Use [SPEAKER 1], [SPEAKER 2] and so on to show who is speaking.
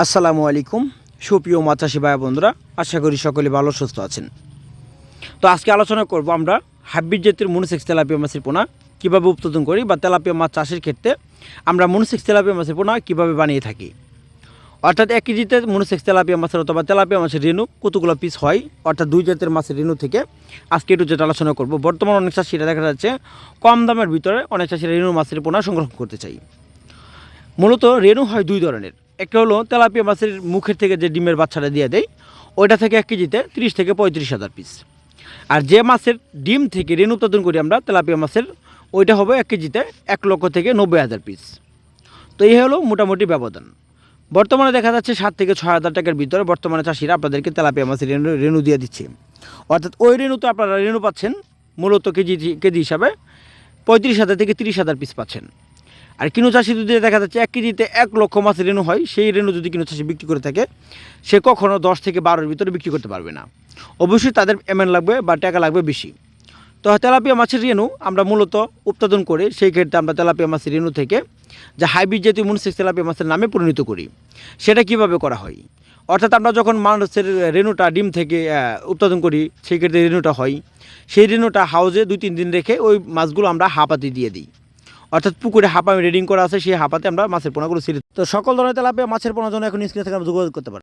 [SPEAKER 1] আসসালামু আলাইকুম। সুপ্রিয় মাছাশি ভাই বন্ধুরা, আশা করি সকলে ভালো সুস্থ আছেন। তো আজকে আলোচনা করব আমরা হাব্বির জাতির মনুসেক্স তেলাপিয়া মাছের পোনা কীভাবে উৎপাদন করি বা তেলাপিয়া মাছ চাষের ক্ষেত্রে আমরা মনুসেক্স তেলাপিয়া মাছের পোনা কীভাবে বানিয়ে থাকি। অর্থাৎ এক কেজিতে মনুসেক্স তেলাপিয়া মাছের অথবা তেলাপিয়া মাছের রেণু কতগুলো পিস হয়? অর্থাৎ দুই জাতের মাছের রেণু থেকে আজকে একটু যেটা আলোচনা করব। বর্তমান অনেক চাষিরা দেখা যাচ্ছে কম দামের ভিতরে অনেক চাষিরা রেণু মাছের পোনা সংগ্রহ করতে চাই। মূলত রেণু হয় দুই ধরনের। একটা হলো তেলাপিয়া মাছের মুখের থেকে যে ডিমের বাচ্চাটা দিয়ে দেয় ওইটা থেকে এক কেজিতে তিরিশ থেকে পঁয়ত্রিশ হাজার পিস আর যে মাছের ডিম থেকে রেণু উৎপাদন করি আমরা, তেলাপিয়া মাছের, ওইটা হবে এক কেজিতে এক লক্ষ থেকে নব্বই হাজার পিস তো এই হলো মোটামুটি ব্যবধান। বর্তমানে দেখা যাচ্ছে সাত থেকে ছয় হাজার টাকার ভিতরে বর্তমানে চাষিরা আপনাদেরকে তেলাপিয়া মাছের রেণু রেণু দিয়ে দিচ্ছে। অর্থাৎ ওই রেণুতে আপনারা রেণু পাচ্ছেন, মূলত কেজি কেজি হিসাবে পঁয়ত্রিশ হাজার থেকে তিরিশ হাজার পিস পাচ্ছেন। আর কিনু চাষি যদি দেখা যাচ্ছে এক কেজিতে এক লক্ষ মাছের রেণু হয়, সেই রেণু যদি কিনু চাষি বিক্রি করে থাকে, সে কখনও দশ থেকে বারোর ভিতরে বিক্রি করতে পারবে না। অবশ্যই তাদের এমএন লাগবে বা টাকা লাগবে বেশি। তো তেলাপিয়া মাছের রেণু আমরা মূলত উৎপাদন করে সেই ক্ষেত্রে আমরা তেলাপিয়া মাছের রেণু থেকে যে হাইব্রিড জাতীয় মনসেক্স তেলাপিয়া মাছের নামে পরিণত করি। সেটা কীভাবে করা হয়? অর্থাৎ আমরা যখন মানুষের রেণুটা ডিম থেকে উৎপাদন করি, সেই ক্ষেত্রে রেণুটা হয়। সেই রেণুটা হাউজে দুই তিন দিন রেখে ওই মাছগুলো আমরা হাঁপাতে দিয়ে দিই। অর্থাৎ পুকুরে হাঁপা রেডিং করা আছে, সেই হাঁপাতে আমরা মাছের পোনাগুলো ছিঁড়ি তো সকল ধরনের তেলাপিয়া মাছের পোনার জন্য এখন স্ক্রিনে থেকে যোগাযোগ করতে পারি।